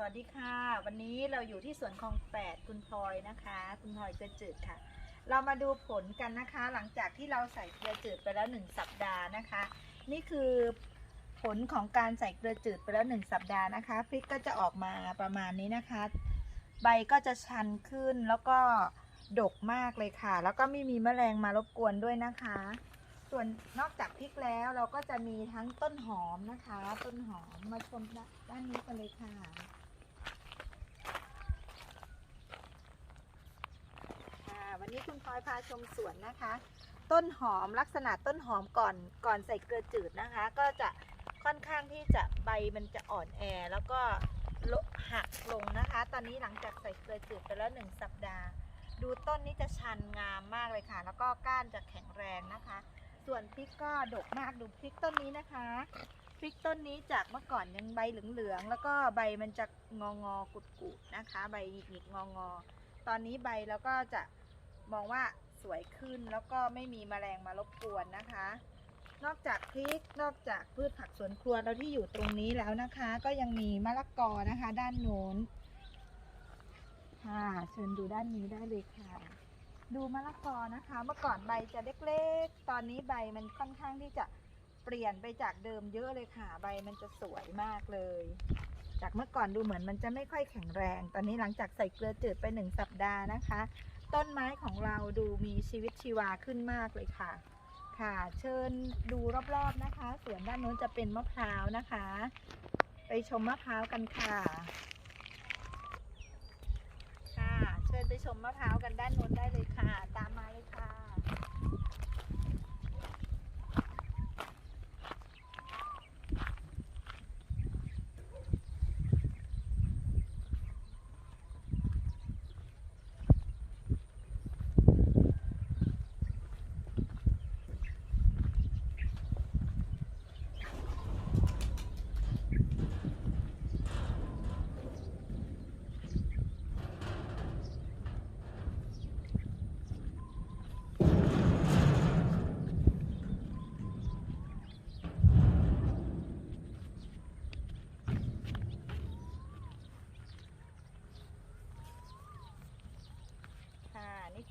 สวัสดีค่ะ วันนี้เราอยู่ที่สวนคลองแปดคุณพลอยนะคะ คุณพลอยเกลือจืดค่ะ เรามาดูผลกันนะคะ หลังจากที่เราใส่เกลือจืดไปแล้วหนึ่งสัปดาห์นะคะ นี่คือผลของการใส่เกลือจืดไปแล้วหนึ่งสัปดาห์นะคะพริกก็จะออกมาประมาณนี้นะคะ ใบก็จะชันขึ้นแล้วก็ดกมากเลยค่ะ แล้วก็ไม่มีแมลงมารบกวนด้วยนะคะ ส่วนนอกจากพริกแล้วเราก็จะมีทั้งต้นหอมนะคะ ต้นหอมมาชมด้านนี้กันเลยค่ะ ค่ะ วันนี้คุณพลอยพาชมสวนนะคะ ต้นหอมลักษณะต้นหอมก่อนก่อนใส่เกลือจืดนะคะ ก็จะค่อนข้างที่จะใบมันจะอ่อนแอแล้วก็หักลงนะคะ ตอนนี้หลังจากใส่เกลือจืดไปแล้วหนึ่งสัปดาห์ ดูต้นนี้จะชันงามมากเลยค่ะ แล้วก็ก้านจะแข็งแรงนะคะ ส่วนพริกก็ดกมากดูพริกต้นนี้นะคะพริกต้นนี้จากเมื่อก่อนยังใบเหลืองๆ แล้วก็ใบมันจะงองอกุดๆนะคะ ใบหงิกๆงองอตอนนี้ใบแล้วก็จะ มองว่าสวยขึ้นแล้วก็ไม่มีแมลงมารบกวนนะคะ นอกจากพริกนอกจากพืชผักสวนครัวเราที่อยู่ตรงนี้แล้วนะคะ ก็ยังมีมะละกอนะคะ ด้านโน้นค่ะเชิญดูด้านนี้ได้เลยค่ะ ดูมะละกอนะคะ เมื่อก่อนใบจะเล็กๆ ตอนนี้ใบมันค่อนข้างที่จะเปลี่ยนไปจากเดิมเยอะเลยค่ะ ใบมันจะสวยมากเลย จากเมื่อก่อนดูเหมือนมันจะไม่ค่อยแข็งแรง ตอนนี้หลังจากใส่เกลือจืดไปหนึ่งสัปดาห์นะคะ ต้นไม้ของเราดูมีชีวิตชีวาขึ้นมากเลยค่ะ ค่ะ เชิญดูรอบๆนะคะ สวนด้านโน้นจะเป็นมะพร้าวนะคะ ไปชมมะพร้าวกันค่ะ ค่ะ เชิญไปชมมะพร้าวกันด้านโน้นได้เลยค่ะ ตามมาเลย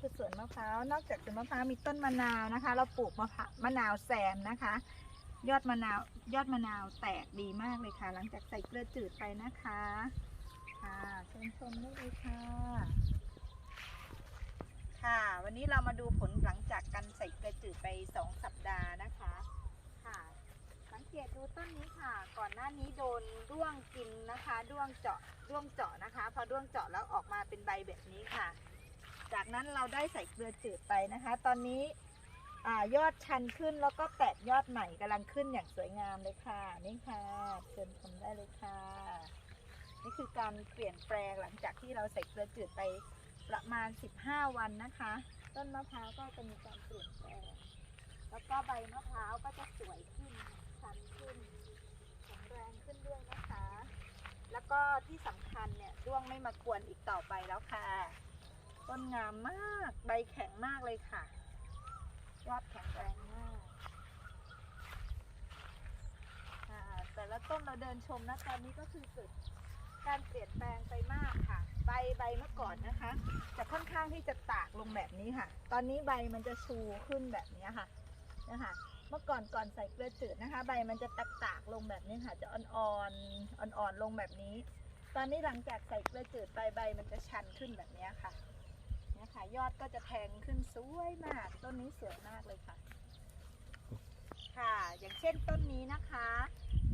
คือสวนมะพร้าวนอกจากสวนมะพร้าวมีต้นมะนาวนะคะ เราปลูกมะพร้าวมะนาวแซมนะคะ ยอดมะนาวยอดมะนาวแตกดีมากเลยค่ะ หลังจากใส่เกลือจืดไปนะคะค่ะเชิญชมได้เลยค่ะ ค่ะ วันนี้เรามาดูผลหลังจากการใส่เกลือจืดไปสองสัปดาห์นะคะค่ะสังเกตดูต้นนี้ค่ะ ก่อนหน้านี้โดนด้วงกินนะคะ ด้วงเจาะด้วงเจาะนะคะ พอด้วงเจาะแล้วออกมาเป็นใบแบบนี้ค่ะ จากนั้นเราได้ใส่เกลือจืดไปนะคะ ตอนนี้อยอดชันขึ้นแล้วก็แตกยอดใหม่กำลังขึ้นอย่างสวยงามเลยค่ะนี่ค่ะเชิญชมได้เลยค่ะ นี่คือการเปลี่ยนแปลงหลังจากที่เราใส่เกลือจืดไปประมาณ 15 วันนะคะ ต้นมะพร้าวก็จะมีการเปลี่ยนแปลงแล้วก็ใบมะพร้าวก็จะสวยขึ้นชันขึ้นแข็งแรงขึ้นด้วยนะคะ แล้วก็ที่สำคัญเนี่ยด้วงไม่มากวนอีกต่อไปแล้วค่ะ ต้นงามมาก ใบแข็งมากเลยค่ะยอดแข็งแรงมากแต่ละต้นเราเดินชมนะตอนนี้ก็คือเกิดการเปลี่ยนแปลงไปมากค่ะ ใบใบเมื่อก่อนนะคะ จะค่อนข้างที่จะตากลงแบบนี้ค่ะ ตอนนี้ใบมันจะชูขึ้นแบบนี้ค่ะนะคะเมื่อก่อนก่อนใส่เกลือจืดนะคะ ใบมันจะตากตากลงแบบนี้ค่ะ จะอ่อนๆอ่อนๆลงแบบนี้ ตอนนี้หลังจากใส่เกลือจืดไปใบมันจะชันขึ้นแบบนี้ค่ะ เนี่ยค่ะ ยอดก็จะแทงขึ้นสวยมาก ต้นนี้สวยมากเลยค่ะ ค่ะ อย่างเช่นต้นนี้นะคะ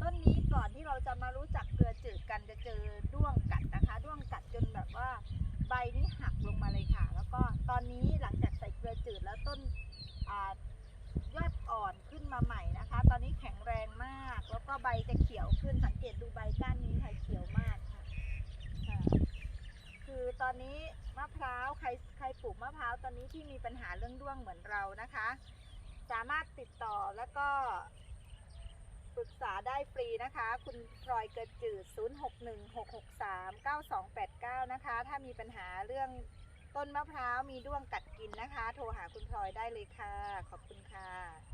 ต้นนี้ก่อนที่เราจะมารู้จักเกลือจืดกันจะเจอด้วงกัดนะคะด้วงกัดจนแบบว่า ใบนี่หักลงมาเลยค่ะ แล้วก็ตอนนี้หลังจากใส่เกลือจืดแล้วต้นอยอดอ่อนขึ้นมาใหม่นะคะ ตอนนี้แข็งแรงมาก แล้วก็ใบจะเขียวขึ้นสังเกตดูใบก้านนี้ค่ะเขียวมากค่ะค่ะ คือต อนนี้มะพร้าวใครใครปลูกมะพร้าวตอนนี้ที่มีปัญหาเรื่องด้วงเหมือนเรานะคะ สามารถติดต่อแล้วก็ปรึกษาได้ฟรีนะคะ คุณพลอยเกิดจืด 0616639289 นะคะ ถ้ามีปัญหาเรื่องต้นมะพร้าวมีด้วงกัดกินนะคะ โทรหาคุณพลอยได้เลยค่ะ ขอบคุณค่ะ